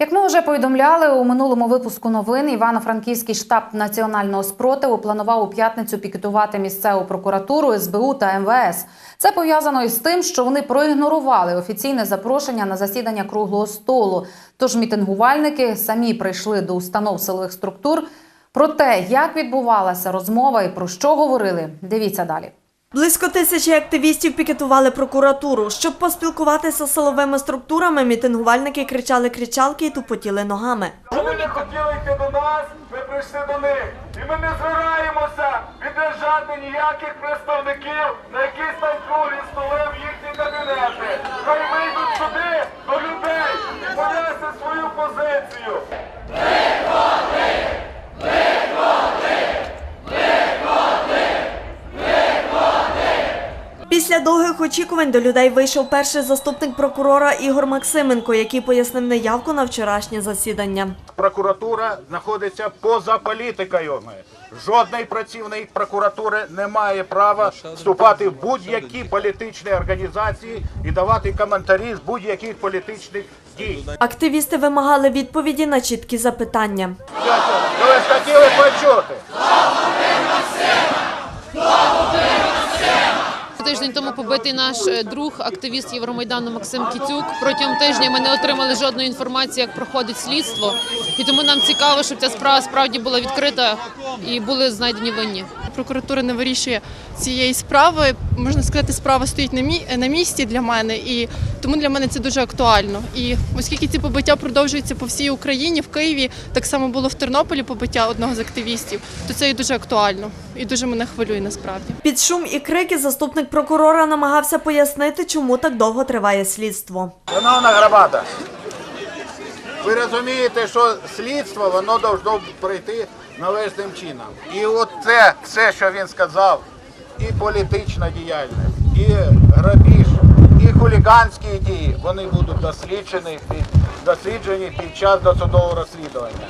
Як ми вже повідомляли у минулому випуску новин, Івано-Франківський штаб національного спротиву планував у п'ятницю пікетувати місцеву прокуратуру, СБУ та МВС. Це пов'язано із тим, що вони проігнорували офіційне запрошення на засідання круглого столу. Тож мітингувальники самі прийшли до установ силових структур. Про те, як відбувалася розмова і про що говорили, дивіться далі. Близько тисячі активістів пікетували прокуратуру. Щоб поспілкуватися з силовими структурами, мітингувальники кричали кричалки і тупотіли ногами. Вони не хотіли йти до нас, ми прийшли до них. І ми не збираємося віддержати ніяких представників, на якісь там круглі столи в їхні кабінети. Хай вийдуть сюди до людей і понесуть свою позицію. Після довгих очікувань до людей вийшов перший заступник прокурора Ігор Максименко, який пояснив неявку на вчорашнє засідання. Прокуратура знаходиться поза політикою. Жодний працівник прокуратури не має права вступати в будь-які політичні організації і давати коментарі з будь-яких політичних дій. Активісти вимагали відповіді на чіткі запитання. Ви ж хотіли почути. Тиждень тому побитий наш е, друг, активіст Євромайдану Максим Кіцюк. Протягом тижня ми не отримали жодної інформації, як проходить слідство, і тому нам цікаво, щоб ця справа справді була відкрита і були знайдені винні. прокуратура не вирішує цієї справи. Можна сказати, справа стоїть на мі- на місці для мене, і тому для мене це дуже актуально. І оскільки ці побиття продовжуються по всій Україні, в Києві так само було в Тернополі побиття одного з активістів, то це і дуже актуально і дуже мене хвилює насправді. Під шум і крики заступник прокурора намагався пояснити, чому так довго триває слідство. Шановна громада, ви розумієте, що слідство воно должно пройти належним чином. І от це все, що він сказав, і політична діяльність, і грабіж, і хуліганські дії, вони будуть досліджені досліджені під час досудового розслідування.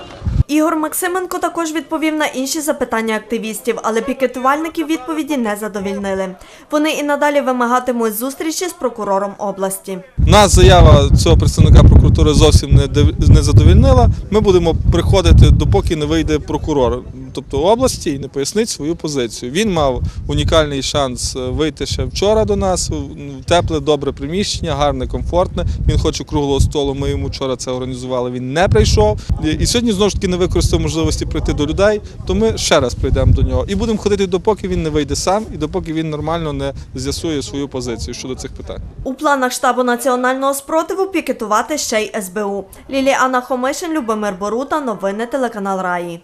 Ігор Максименко також відповів на інші запитання активістів, але пікетувальників відповіді не задовільнили. Вони і надалі вимагатимуть зустрічі з прокурором області. Нас заява цього представника прокуратури зовсім не задовільнила. Ми будемо приходити, допоки не вийде прокурор, тобто області, і не пояснить свою позицію. Він мав унікальний шанс е, вийти ще вчора до нас тепле, добре приміщення, гарне, комфортне. Він хоче круглого столу. Ми йому вчора це організували. Він не прийшов. І- сьогодні знову ж таки не використав можливості прийти до людей. То ми ще раз прийдемо до нього і будемо ходити, допоки він не вийде сам, і допоки він нормально не з'ясує свою позицію щодо цих питань. У планах штабу національного спротиву пікетувати ще й СБУ. Ліліана Хомишин, Любомир Борута, новини телеканал Раї.